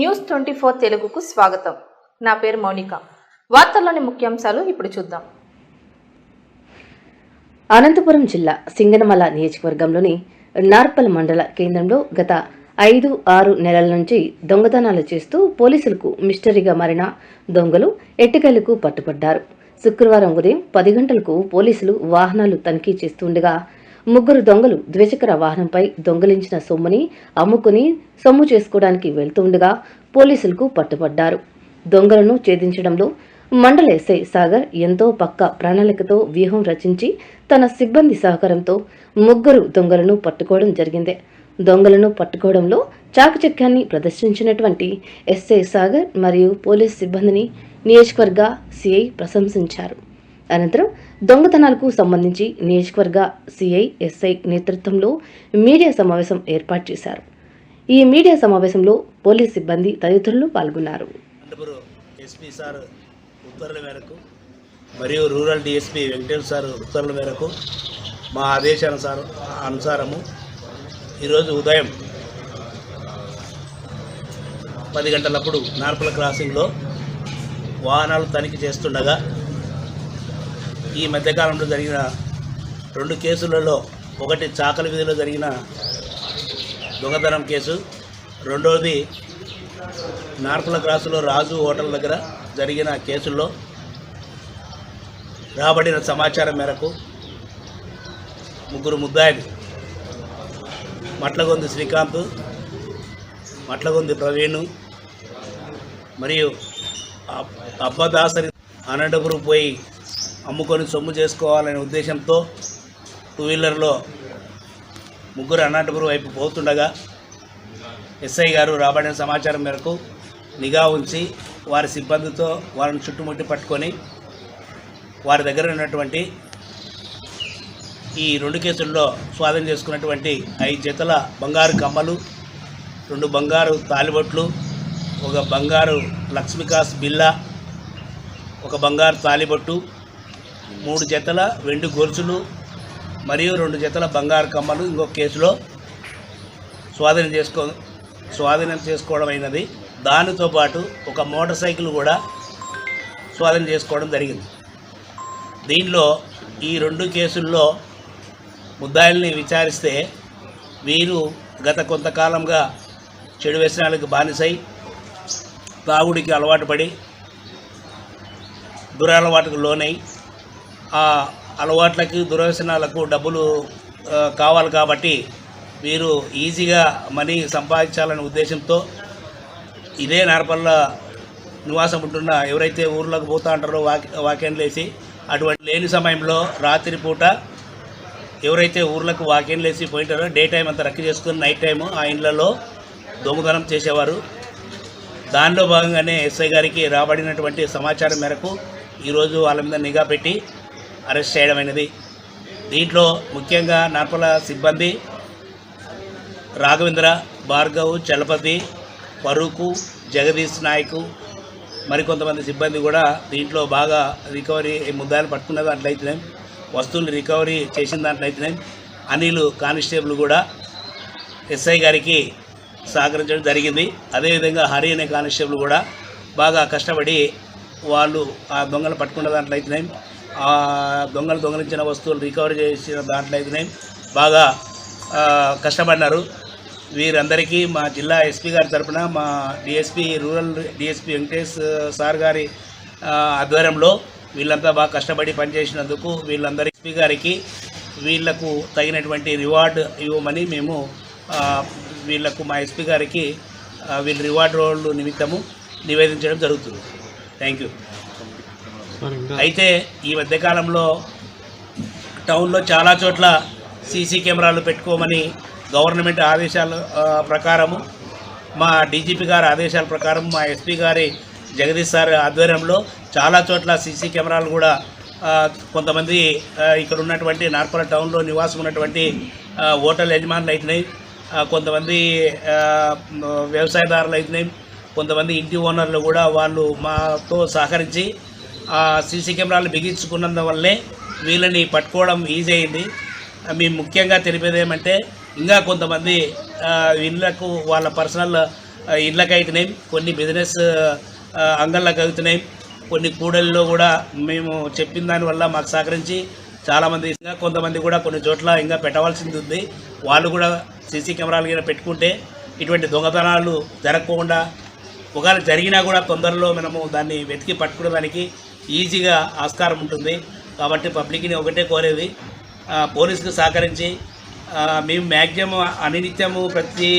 News twenty four తెలుగుకు స్వాగతం. నా పేరు మౌనిక. వార్తల్లోని ముఖ్యాంశాలు ఇప్పుడు చూద్దాం. అనంతపురం జిల్లా సింగనమల నియోజకవర్గంలోని నార్పల్ మండల కేంద్రంలో గత ఐదు ఆరు నెలల నుంచి దొంగతనాలు చేస్తూ పోలీసులకు మిస్టరీగా మారిన దొంగలు ఎట్టికలకు పట్టుబడ్డారు. శుక్రవారం ఉదయం పది గంటలకు పోలీసులు వాహనాలు తనిఖీ చేస్తుండగా ముగ్గురు దొంగలు ద్విచక్ర వాహనంపై దొంగలించిన సొమ్ముని అమ్ముకుని సొమ్ము చేసుకోవడానికి వెళ్తుండగా పోలీసులకు పట్టుబడ్డారు. దొంగలను ఛేదించడంలో మండల ఎస్ఐ సాగర్ ఎంతో పక్క ప్రణాళికతో వ్యూహం రచించి తన సిబ్బంది సహకారంతో ముగ్గురు దొంగలను పట్టుకోవడం జరిగింది. దొంగలను పట్టుకోవడంలో చాకచక్యాన్ని ప్రదర్శించినటువంటి ఎస్ఐ సాగర్ మరియు పోలీస్ సిబ్బందిని నియోజకవర్గ సిఐ ప్రశంసించారు. అనంతరం దొంగతనాలకు సంబంధించి నియోజకవర్గ సిఐ ఎస్ఐ నేతృత్వంలో మీడియా సమావేశం ఏర్పాటు చేశారు. ఈ మీడియా సమావేశంలో పోలీస్ సిబ్బంది తదితరులు పాల్గొన్నారు. ఎస్పీ సార్ మరియు రూరల్ డిఎస్పీ వెంకటేశ్వర సార్ ఉత్తర్వుల మేరకు మా ఆదేశానుసారం అనుసారము ఈరోజు ఉదయం పది గంటలప్పుడు నార్పల క్రాసింగ్లో వాహనాలు తనిఖీ చేస్తుండగా ఈ మధ్యకాలంలో జరిగిన రెండు కేసులలో ఒకటి చాకలి వీధిలో జరిగిన దొంగతనం కేసు రెండవది నార్పల క్రాసులో రాజు హోటల్ దగ్గర జరిగిన కేసుల్లో రాబడిన సమాచారం మేరకు ముగ్గురు ముద్దాయిలు మట్లగొంది శ్రీకాంత్ మట్లగొంది ప్రవీణ్ మరియు అబ్- అబ్బదాసరి అనంతపురం పోయి అమ్ముకొని సొమ్ము చేసుకోవాలనే ఉద్దేశంతో టూ వీలర్లో ముగ్గురు అనంతపురం వైపు పోతుండగా ఎస్ఐ గారు రాబడిన సమాచారం మేరకు నిఘా ఉంచి వారి సిబ్బందితో వారిని చుట్టుముట్టి పట్టుకొని వారి దగ్గర ఉన్నటువంటి ఈ రెండు కేసుల్లో స్వాధీనం చేసుకున్నటువంటి ఐదు జతల బంగారు కమ్మలు రెండు బంగారు తాలిబొట్లు ఒక బంగారు లక్ష్మీకాస్ బిల్లా ఒక బంగారు తాలిబొట్టు మూడు జతల వెండి గొలుసులు మరియు రెండు జతల బంగారు కమ్మలు ఇంకొక కేసులో స్వాధీనం చేసుకో స్వాధీనం చేసుకోవడం అయినది. దానితో పాటు ఒక మోటార్ సైకిల్ కూడా స్వాధీనం చేసుకోవడం జరిగింది. దీనిలో ఈ రెండు కేసుల్లో ముద్దాయిల్ని విచారిస్తే వీరు గత కొంతకాలంగా చెడు వ్యసనాలకు బానిసై తాగుడికి అలవాటు పడి దురలవాటుకు లోనై ఆ అలవాట్లకి దుర్వ్యసనాలకు డబ్బులు కావాలి కాబట్టి వీరు ఈజీగా మనీ సంపాదించాలనే ఉద్దేశంతో ఇదే నార్పల్ల నివాసం ఉంటున్న ఎవరైతే ఊర్లోకి పోతా అంటారో వాక్ వాక్యాన్లు వేసి అటువంటి లేని సమయంలో రాత్రిపూట ఎవరైతే ఊర్లకు వాక్యాన్లు వేసి పోయింటారో డే టైం అంతా రక్కి చేసుకుని నైట్ టైము ఆ ఇండ్లలో దొంగతనం చేసేవారు. దానిలో భాగంగానే ఎస్ఐ గారికి రాబడినటువంటి సమాచారం మేరకు ఈరోజు వాళ్ళ మీద నిఘా పెట్టి అరెస్ట్ చేయడమైనది దీంట్లో ముఖ్యంగా నర్పల సిబ్బంది రాఘవేంద్ర భార్గవ్ చలపతి ఫరూకు జగదీష్ నాయకు మరికొంతమంది సిబ్బంది కూడా దీంట్లో బాగా రికవరీ ముద్దాలు పట్టుకున్న దాంట్లో అవుతున్నాయి వస్తువులు రికవరీ చేసిన దాంట్లో అయితేనే అనిల్ కానిస్టేబుల్ కూడా ఎస్ఐ గారికి సహకరించడం జరిగింది. అదేవిధంగా హరి అనే కానిస్టేబుల్ కూడా బాగా కష్టపడి వాళ్ళు ఆ దొంగలు పట్టుకున్న దాంట్లో అవుతున్నాయి దొంగలు దొంగలించిన వస్తువులు రికవరీ చేసిన దాంట్లో అయితేనే బాగా కష్టపడినారు. వీరందరికీ మా జిల్లా ఎస్పీ గారి తరఫున మా DSP rural DSP Venkatesh sir గారి ఆధ్వర్యంలో వీళ్ళంతా బాగా కష్టపడి పనిచేసినందుకు వీళ్ళందరి ఎస్పీ గారికి వీళ్ళకు తగినటువంటి రివార్డ్ ఇవ్వమని మేము వీళ్ళకు మా ఎస్పీ గారికి వీళ్ళు వీళ్ళ రివార్డ్ రోల్ నిమిత్తము నివేదించడం జరుగుతుంది. Thank you. అయితే ఈ మధ్యకాలంలో టౌన్లో చాలా చోట్ల సీసీ కెమెరాలు పెట్టుకోమని గవర్నమెంట్ ఆదేశాల ప్రకారము మా డీజీపీ గారి ఆదేశాల ప్రకారం మా ఎస్పీ గారి జగదీష్ సార్ ఆధ్వర్యంలో చాలా చోట్ల సీసీ కెమెరాలు కూడా కొంతమంది ఇక్కడ ఉన్నటువంటి నార్పల టౌన్లో నివాసం ఉన్నటువంటి హోటల్ యజమానులు అయితున్నాయి కొంతమంది వ్యవసాయదారులు అయితున్నాయి కొంతమంది ఇంటి ఓనర్లు కూడా వాళ్ళు మాతో సహకరించి సీసీ కెమెరాలు బిగించుకున్నందువల్లే వీళ్ళని పట్టుకోవడం ఈజీ అయింది. మేము ముఖ్యంగా తెలిపేది ఏమంటే ఇంకా కొంతమంది ఇళ్ళకు వాళ్ళ పర్సనల్ ఇళ్ళకి అవుతున్నాయి కొన్ని బిజినెస్ అంగళ్ళకు అవుతున్నాయి కొన్ని కూడల్లో కూడా మేము చెప్పిన దానివల్ల మాకు సహకరించి చాలామంది ఇంకా కొంతమంది కూడా కొన్ని చోట్ల ఇంకా పెట్టవలసింది ఉంది. వాళ్ళు కూడా సీసీ కెమెరాలు కింద పెట్టుకుంటే ఇటువంటి దొంగతనాలు జరగకుండా ఒకవేళ జరిగినా కూడా తొందరలో మనము దాన్ని వెతికి పట్టుకోవడానికి ఈజీగా ఆస్కారం ఉంటుంది. కాబట్టి పబ్లిక్ని ఒకటే కోరేది. పోలీసుకు సహకరించి మేము మ్యాక్సిమం అనినిత్యము ప్రతి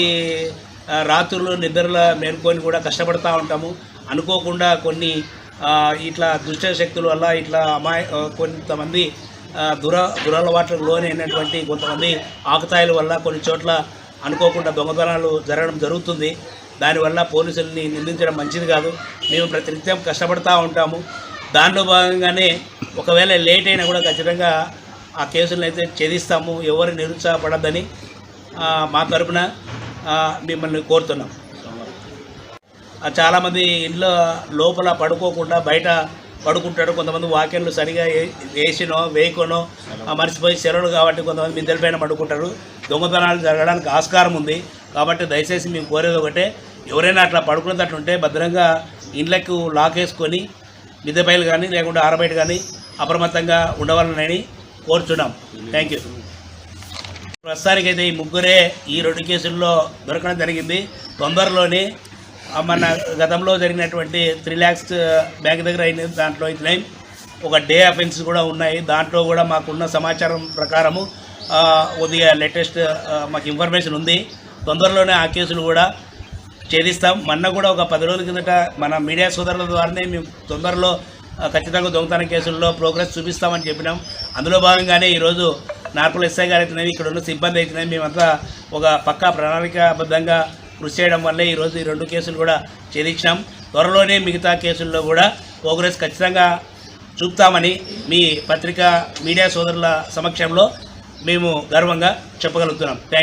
రాత్రులు నిద్రల మేల్కొని కూడా కష్టపడతా ఉంటాము. అనుకోకుండా కొన్ని ఇట్లా దుష్ట శక్తుల వల్ల ఇట్లా అమాయ కొంతమంది దుర దురలవాట్లకు లోనైనటువంటి కొంతమంది ఆకుతాయిల వల్ల కొన్ని చోట్ల అనుకోకుండా దొంగతనాలు జరగడం జరుగుతుంది. దానివల్ల పోలీసుల్ని నిందించడం మంచిది కాదు. మేము ప్రతినిత్యం కష్టపడతా ఉంటాము. దాంట్లో భాగంగానే ఒకవేళ లేట్ అయినా కూడా ఖచ్చితంగా ఆ కేసులను అయితే ఛేదిస్తాము. ఎవరు నిరుత్సాహపడద్దని మా తరపున మిమ్మల్ని కోరుతున్నాం. చాలామంది ఇంట్లో లోపల పడుకోకుండా బయట పడుకుంటాడు కొంతమంది వాక్యాలు సరిగా ఏ- వేసినో వేయకోనో ఆ, మర్చిపోయి సెలవులు కాబట్టి కొంతమంది మిద్దెలపైన పడుకుంటారు. దొంగతనాలు జరగడానికి ఆస్కారం ఉంది. కాబట్టి దయచేసి మేము కోరేది ఒకటే ఎవరైనా అట్లా పడుకునేటట్లుంటే భద్రంగా ఇండ్లకు లాక్ వేసుకొని మిద్దెపైలు కానీ లేకుంటే ఆరబయట కానీ అప్రమత్తంగా ఉండవాలని కోరుచున్నాం. థ్యాంక్ యూ ప్రస్తుతానికైతే ఈ ముగ్గురే ఈ రెండు కేసుల్లో దొరకడం జరిగింది. తొందరలోనే మన గతంలో జరిగినటువంటి త్రీ ల్యాక్స్ బ్యాంక్ దగ్గర అయిన దాంట్లో అయితే ఒక డే అఫెన్స్ కూడా ఉన్నాయి. దాంట్లో కూడా మాకున్న సమాచారం ప్రకారము కొద్దిగా లేటెస్ట్ మాకు ఇన్ఫర్మేషన్ ఉంది. తొందరలోనే ఆ కేసులు కూడా ఛేదిస్తాం. మొన్న కూడా ఒక పది రోజుల కిందట మన మీడియా సోదరుల ద్వారానే మేము తొందరలో ఖచ్చితంగా దొంగతన కేసుల్లో ప్రోగ్రెస్ చూపిస్తామని చెప్పినాం. అందులో భాగంగానే ఈరోజు నార్పల్ ఎస్ఐ గారు అయితేనేవి ఇక్కడ ఉన్న సిబ్బంది అయితేనేవి మేమంతా ఒక పక్కా ప్రణాళికాబద్ధంగా కృషి చేయడం వల్లే ఈరోజు ఈ రెండు కేసులు కూడా ఛేదించినాం. త్వరలోనే మిగతా కేసుల్లో కూడా ప్రోగ్రెస్ ఖచ్చితంగా చూపుతామని మీ పత్రికా మీడియా సోదరుల సమక్షంలో మేము గర్వంగా చెప్పగలుగుతున్నాం. Thank you